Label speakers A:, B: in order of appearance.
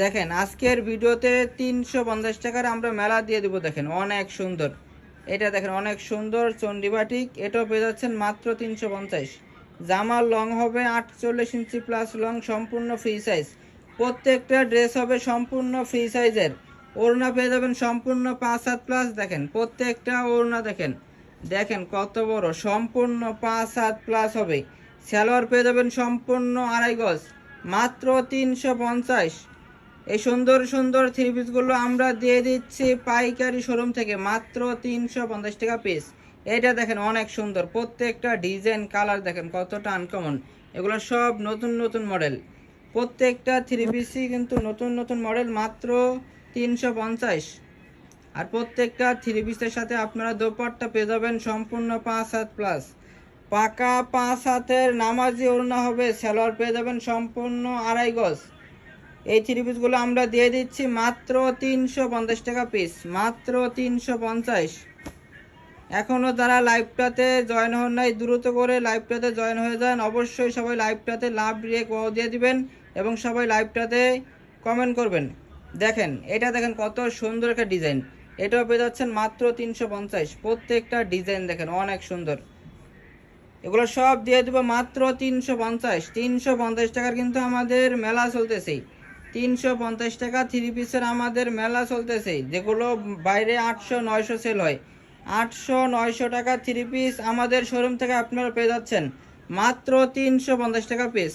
A: দেখেন, আজকের ভিডিওতে তিনশো পঞ্চাশ টাকার আমরা মেলা দিয়ে দেবো, দেখেন, অনেক সুন্দর। এটা দেখেন, অনেক সুন্দর চন্ডিবাটিক এটাও পেয়ে যাচ্ছেন মাত্র তিনশো পঞ্চাশ। জামার লং হবে আটচল্লিশ ইঞ্চি প্লাস লং, সম্পূর্ণ ফ্রি সাইজ। প্রত্যেকটা ড্রেস হবে সম্পূর্ণ ফ্রি সাইজের। ওড়না পেয়ে যাবেন সম্পূর্ণ পাঁচ সাত প্লাস, দেখেন, প্রত্যেকটা ওড়না দেখেন। দেখেন কত বড়, সম্পূর্ণ পাঁচ সাত প্লাস হবে। সালোয়ার পেয়ে যাবেন সম্পূর্ণ আড়াই গজ। মাত্র তিনশো পঞ্চাশ। এই সুন্দর সুন্দর থ্রি পিসগুলো আমরা দিয়ে দিচ্ছি পাইকারি শোরুম থেকে মাত্র তিনশো পঞ্চাশ টাকা পিস এটা দেখেন অনেক সুন্দর, প্রত্যেকটা ডিজাইন কালার দেখেন কতটা আনকমন এগুলো সব নতুন নতুন মডেল প্রত্যেকটা থ্রি পিসই কিন্তু নতুন নতুন মডেল মাত্র তিনশো পঞ্চাশ। আর প্রত্যেকটা থ্রি পিসের সাথে আপনারা দোপাট্টা পেয়ে যাবেন সম্পূর্ণ পাঁচ হাত প্লাস পাকা পাঁচ হাতের নামাজি ওড়না হবে, সালোয়ার পেয়ে যাবেন সম্পূর্ণ আড়াই গজ। এই থ্রি পিসগুলো আমরা দিয়ে দিচ্ছি মাত্র তিনশো পঞ্চাশ টাকা পিস মাত্র তিনশো পঞ্চাশ। এখনও যারা লাইভটাতে জয়েন হন নাই, দ্রুত করে লাইভটাতে জয়েন হয়ে যান। অবশ্যই সবাই লাইভটাতে লাভ ওয়াও দিয়ে দিবেন এবং সবাই লাইভটাতে কমেন্ট করবেন। দেখেন, এটা দেখেন কত সুন্দর একটা ডিজাইন এটাও পেয়ে যাচ্ছেন মাত্র তিনশো পঞ্চাশ। প্রত্যেকটা ডিজাইন দেখেন, অনেক সুন্দর। এগুলো সব দিয়ে দেবো মাত্র তিনশো পঞ্চাশ। তিনশো পঞ্চাশ টাকার কিন্তু আমাদের মেলা চলতেছে। তিনশো পঞ্চাশ টাকা থ্রি পিসের আমাদের মেলা চলতেছে। যেগুলো বাইরে আটশো, নয়শো সেল হয়। আটশো, নয়শো টাকা থ্রি পিস আমাদের শোরুম থেকে আপনারা পেয়ে যাচ্ছেন। মাত্র তিনশো পঞ্চাশ টাকা পিস